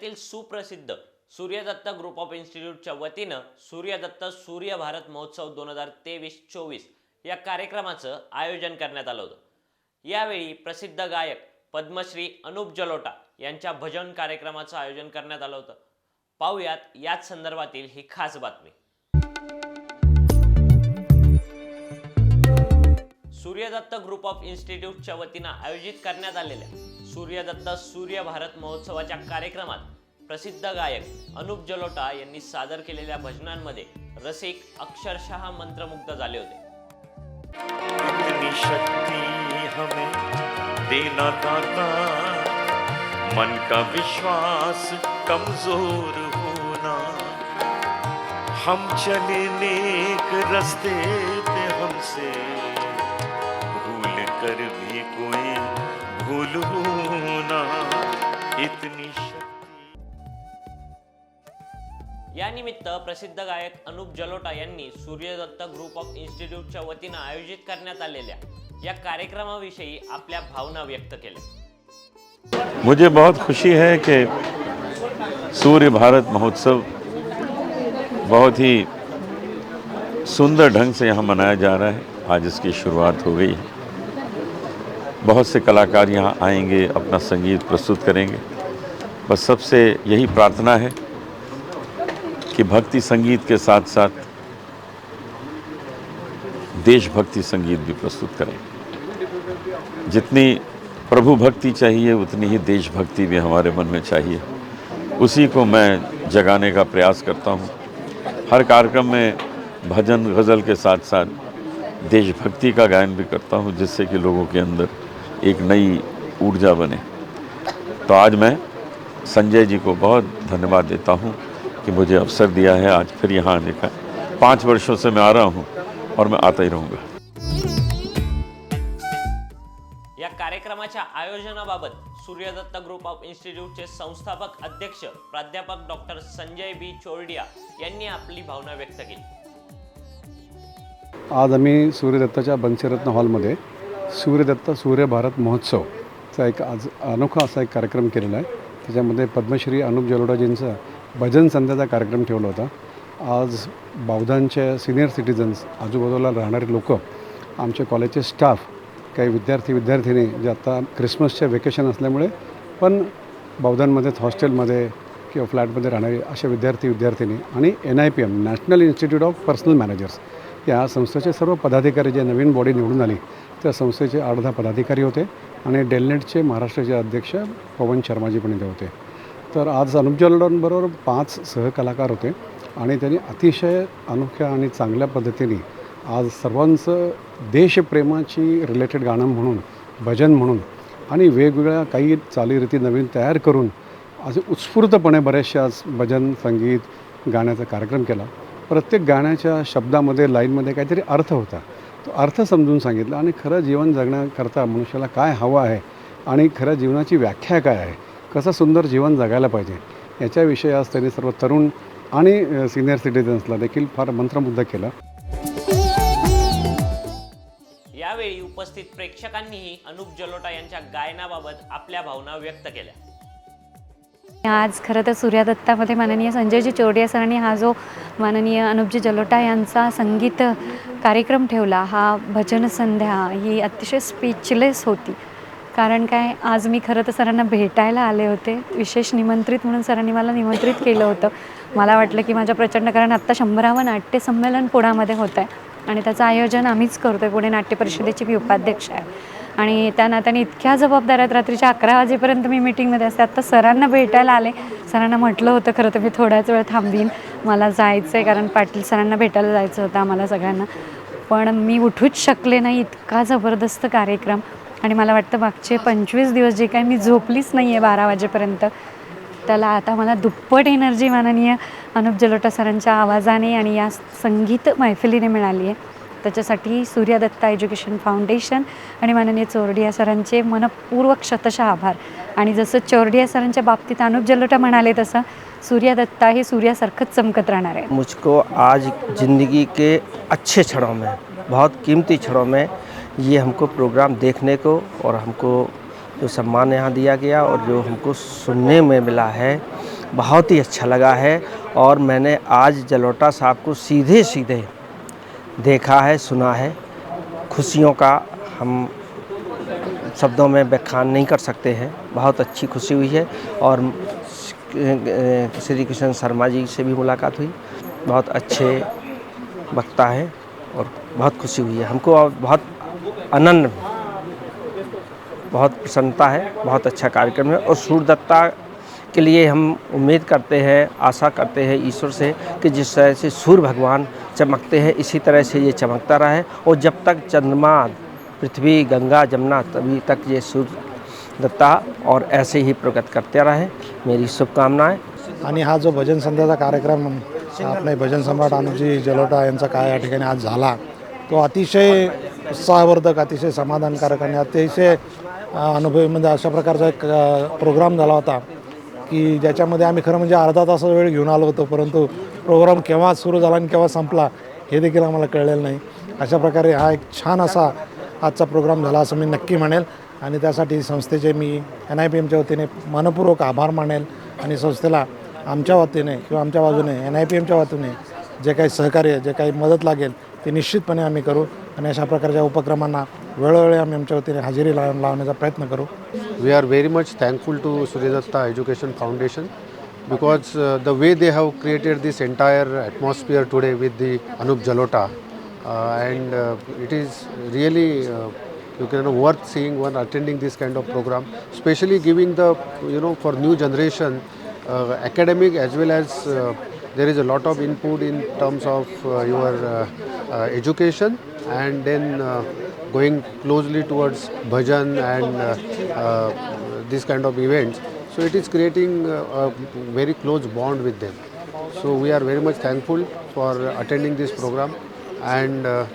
पुण्यातील सुप्रसिद्ध Suryadatta group of इन्स्टिट्यूटच्या वतीनं सूर्यदत्त सूर्य भारत महोत्सव दोन हजार तेवीस चोवीस या कार्यक्रमाचं आयोजन करण्यात आलं होतं. यावेळी प्रसिद्ध गायक पद्मश्री अनुप जलोटा यांच्या भजन कार्यक्रमाचं आयोजन करण्यात आलं होतं. पाहुयात याच संदर्भातील ही खास बातमी. सूर्यदत्त ग्रुप ऑफ इन्स्टिट्यूटच्या वतीनं आयोजित करण्यात आलेल्या सूर्यदत्त सूर्य भारत महोत्सवाच्या कार्यक्रमात प्रसिद्ध गायक अनुप जलोटा यांनी सादर केलेल्या भजनांमध्ये रसिक अक्षरशः मंत्रमुग्ध झाले होते. हमें देना दाता। मन का विश्वास कमजोर होना। हम चले नेक रास्ते पे हमसे भूल कर भी कोई भूल इतनी शक्ति. यानिमित्त प्रसिद्ध गायक अनुप जलोटा यांनी सूर्यदत्त ग्रुप ऑफ इन्स्टिट्यूटच्या वतीनं आयोजित करण्यात आलेल्या या कार्यक्रमाविषयी आपल्या भावना व्यक्त केल्या. मुझे बहुत खुशी है कि सूर्य भारत महोत्सव बहुत ही सुंदर ढंग से यहाँ मनाया जा रहा है। आज इसकी शुरुआत हो गई है। बहुत से कलाकार यहाँ आएँगे, अपना संगीत प्रस्तुत करेंगे। बस सबसे यही प्रार्थना है कि भक्ति संगीत के साथ साथ देशभक्ति संगीत भी प्रस्तुत करें। जितनी प्रभु भक्ति चाहिए, उतनी ही देशभक्ति भी हमारे मन में चाहिए। उसी को मैं जगाने का प्रयास करता हूँ। हर कार्यक्रम में भजन, गज़ल के साथ साथ देशभक्ति का गायन भी करता हूँ, जिससे कि लोगों के अंदर एक नई ऊर्जा बने। तो आज मैं संजय जी को बहुत धन्यवाद देता हूँ कि मुझे अवसर दिया है आज फिर यहाँ आने का। पाँच वर्षों से मैं आ रहा हूँ और मैं आता ही रहूँगा। या कार्यक्रमाच्या आयोजनाबाबत सूर्यदत्त ग्रुप ऑफ़ इन्स्टिट्यूटचे संस्थापक अध्यक्ष प्राध्यापक डॉक्टर संजय बी चोरडिया यांनी आपली भावना व्यक्त केली. आज आम्ही सूर्यदत्ताच्या बंसीरत्न हॉलमध्ये सूर्यदत्त सूर्य भारत महोत्सवचा एक आज अनोखा असा एक कार्यक्रम केलेला आहे. त्याच्यामध्ये पद्मश्री अनुप जलोडाजींचा भजन संध्याचा कार्यक्रम ठेवला होता. आज बावधांच्या सिनियर सिटीजन्स आजूबाजूला राहणारे लोक आमच्या कॉलेजचे स्टाफ काही विद्यार्थी विद्यार्थिनी जे आता क्रिसमसचे वेकेशन असल्यामुळे पण बावधांमध्येच हॉस्टेलमध्ये किंवा फ्लॅटमध्ये राहणारे असे विद्यार्थी विद्यार्थिनी आणि N I P M national institute of personnel managers या संस्थेचे सर्व पदाधिकारी जे नवीन बॉडी निवडून आली त्या संस्थेचे आठ दहा पदाधिकारी होते आणि डेलनेटचे महाराष्ट्राचे अध्यक्ष पवन शर्माजी पण इथे होते. तर आज अनुप जलोटांबरोबर पाच सहकलाकार होते आणि त्यांनी अतिशय अनोख्या आणि चांगल्या पद्धतीने आज सर्वांचं देशप्रेमाची रिलेटेड गाणं म्हणून भजन म्हणून आणि वेगवेगळ्या काही चालीरीती नवीन तयार करून असे उत्स्फूर्तपणे बरेचसे आज भजन संगीत गाण्याचा कार्यक्रम केला. प्रत्येक गाण्याच्या शब्दामध्ये लाईनमध्ये काहीतरी अर्थ होता. तो अर्थ समजून सांगितला आणि खरं जीवन जगण्याकरता मनुष्याला काय हवं आहे आणि खरं जीवनाची व्याख्या काय आहे? कसं सुंदर जीवन जगायला पाहिजे? याच्याविषयी आज त्यांनी सर्व तरुण आणि सिनियर सिटीजन्सला देखील फार मंत्रमुग्ध केलं. यावेळी उपस्थित प्रेक्षकांनीही अनुप जलोटा यांच्या गायनाबाबत आपल्या भावना व्यक्त केल्या. आज खरं तर सूर्यदत्तामध्ये माननीय संजयजी चोरडिया सरांनी हा जो माननीय अनुपजी जलोटा यांचा संगीत कार्यक्रम ठेवला. हा भजन संध्या ही अतिशय स्पीचलेस होती. कारण काय आज मी खरं तर सरांना भेटायला आले होते. विशेष निमंत्रित म्हणून सरांनी मला निमंत्रित केलं होतं. मला वाटलं की माझ्या प्रचंड कारण आत्ता शंभरावं नाट्य संमेलन पुण्यामध्ये होतं आहे आणि त्याचं आयोजन आम्हीच करतो आहे पुणे नाट्य परिषदेची मी उपाध्यक्ष आहे. आणि त्या नात्याने इतक्या जबाबदाऱ्यात रात्रीच्या अकरा वाजेपर्यंत मी मीटिंगमध्ये असते. आत्ता सरांना भेटायला आले. सरांना म्हटलं होतं खरं तर मी थोड्याच वेळ थांबीन. मला जायचं आहे कारण पाटील सरांना भेटायला जायचं होतं आम्हाला सगळ्यांना. पण मी उठूच शकले नाही. इतका जबरदस्त कार्यक्रम. आणि मला वाटतं मागचे पंचवीस दिवस जे काही मी झोपलीच नाही आहे बारा वाजेपर्यंत त्याला आता मला दुप्पट एनर्जी माननीय अनुप जलोटा सरांच्या आवाजाने आणि या संगीत मैफिलीने मिळाली आहे त्याच्यासाठी सूर्यदत्ता एज्युकेशन फाउंडेशन आणि माननीय चोरडिया सरांचे मनपूर्वक शतशः आभार. आणि जसं चोरडिया सरांच्या बाबतीत अनुप जलोटा म्हणाले तसं सूर्यदत्ता हे सूर्यासारखंच चमकत राहणार आहे मुझको आज ज़िंदगी के अच्छे क्षणों में बहुत कीमती क्षणों में ये हमको प्रोग्राम देखने को और हमको जो सम्मान यहाँ दिया गया और जो हमको सुनने में मिला है बहुत ही अच्छा लगा है। और मैंने आज जलोटा साहब को सीधे सीधे देखा है, सुना है। खुशियों का हम शब्दों में व्याख्यान नहीं कर सकते हैं। बहुत अच्छी खुशी हुई है और श्री कृष्ण शर्मा जी से भी मुलाकात हुई। बहुत अच्छे वक्ता है और बहुत खुशी हुई है। हमको बहुत आनंद, बहुत प्रसन्नता है, बहुत अच्छा कार्यक्रम है और सूर्यदत्ता के लिए हम उम्मीद करते हैं, आशा करते हैं ईश्वर से कि जिस तरह से सूर्य भगवान चमकते हैं, इसी तरह से ये चमकता रहे और जब तक चंद्रमा, पृथ्वी, गंगा, जमुना, तभी तक ये सूर्य दत्ता और ऐसे ही प्रगत करते रहे। मेरी शुभकामनाएँ। हा जो भजन संध्याचा कार्यक्रम आपले भजन सम्राट अनुजी जलोटा या ठिकाणी आज झाला तो अतिशय उत्साहवर्धक, अतिशय समाधानकारक अतिशय अनुभवी, म्हणजे अशा प्रकारचा एक प्रोग्राम झाला होता. की ज्याच्यामध्ये आम्ही खरं म्हणजे अर्धा तास वेळ घेऊन आलो होतो परंतु प्रोग्राम केव्हा सुरू झाला आणि केव्हा संपला हे देखील आम्हाला कळलेलं नाही. अशा प्रकारे हा एक छान असा आजचा प्रोग्राम झाला असं मी नक्की म्हणेल. आणि त्यासाठी संस्थेचे मी एन आय पी एमच्या वतीने मनपूर्वक आभार मानेल आणि संस्थेला आमच्या वतीने किंवा आमच्या बाजूने एन आय पी एमच्या वतीने जे काही सहकार्य जे काही मदत लागेल ते निश्चितपणे आम्ही करू. आणि अशा प्रकारच्या उपक्रमांना वेळोवेळी आम्ही आमच्या वतीने हजेरी लाव लावण्याचा प्रयत्न करू. We are very much thankful to Suryadatta education foundation because the way they have created this entire atmosphere today with the Anup Jalota and it is really you can know worth seeing one attending this kind of programme specially giving the you know for new generation academic as well as there is a lot of input in terms of your education and then going closely towards bhajan and uh, uh, this kind of events. So it is creating uh, a very close bond with them. So we are very much thankful for attending this program and uh,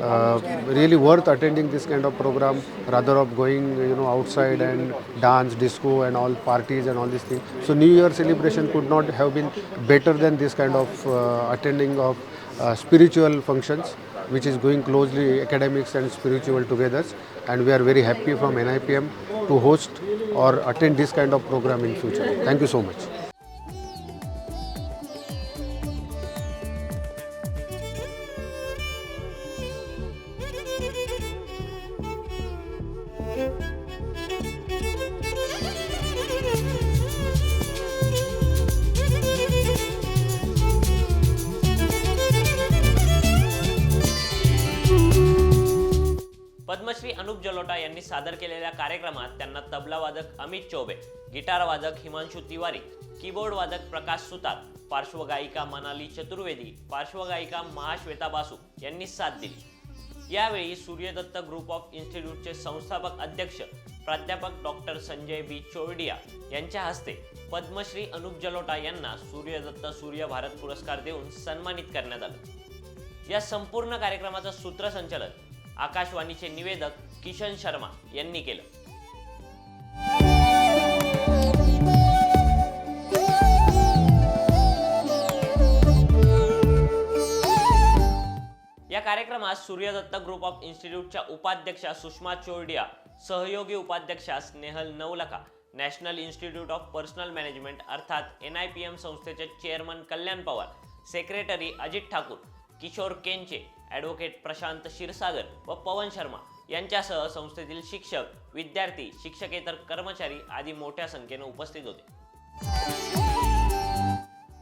uh, really worth attending this kind of program rather of going you know outside and dance disco and all parties and all these things so new year celebration could not have been better than this kind of uh, attending of uh, spiritual functions which is going closely academics and spiritual together and we are very happy from NIPM to host or attend this kind of program in future. Thank you so much Anup Jalota यांनी सादर केलेल्या कार्यक्रमात त्यांना तबला वादक Amit Choubey guitar वादक Himanshu Tiwari keyboard वादक प्रकाश सुतार पार्श्वगायिका मनाली चतुर्वेदी पार्श्वगायिका महाश्वेता बासू यांनी साथ दिली. यावेळी सूर्यदत्त ग्रुप ऑफ इन्स्टिट्यूटचे संस्थापक अध्यक्ष प्राध्यापक डॉक्टर संजय बी. चोरडिया यांच्या हस्ते पद्मश्री अनुप जलोटा यांना सूर्यदत्त सूर्य भारत पुरस्कार देऊन सन्मानित करण्यात आलं. या संपूर्ण कार्यक्रमाचं सूत्रसंचालन आकाशवाणीचे निवेदक किशन शर्मा यांनी केलं. या कार्यक्रमात सूर्यदत्त ग्रुप ऑफ इन्स्टिट्यूटच्या उपाध्यक्षा सुषमा चोरडिया सहयोगी उपाध्यक्षा Snehal Navlakha national institute of personnel management अर्थात एन आय पी एम संस्थेचे chairman Kalyan Pawar secretary Ajit Thakur Kishor Kenche advocate Prashant Kshirsagar व पवन शर्मा यांच्यासह संस्थेतील शिक्षक विद्यार्थी शिक्षकेतर कर्मचारी आदी मोठ्या संख्येने उपस्थित होते.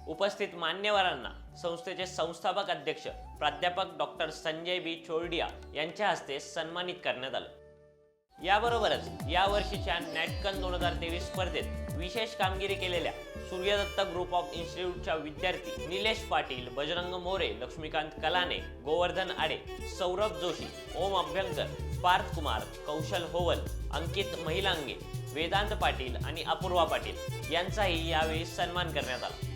उपस्थित मान्यवरांना संस्थेचे संस्थापक अध्यक्ष प्राध्यापक डॉक्टर संजय बी. चोरडिया यांच्या हस्ते सन्मानित करण्यात आलं. याबरोबरच या वर्षीच्या नॅटकन दोन हजार तेवीस स्पर्धेत विशेष कामगिरी केलेल्या सूर्यदत्त ग्रुप ऑफ इन्स्टिट्यूटच्या विद्यार्थी निलेश पाटील बजरंग मोरे लक्ष्मीकांत कलाने गोवर्धन आडे सौरभ जोशी ओम अभ्यंकर पार्थ कुमार कौशल होवल अंकित महिलांगे वेदांत पाटील आणि अपूर्वा पाटील यांचाही यावेळी सन्मान करण्यात आला.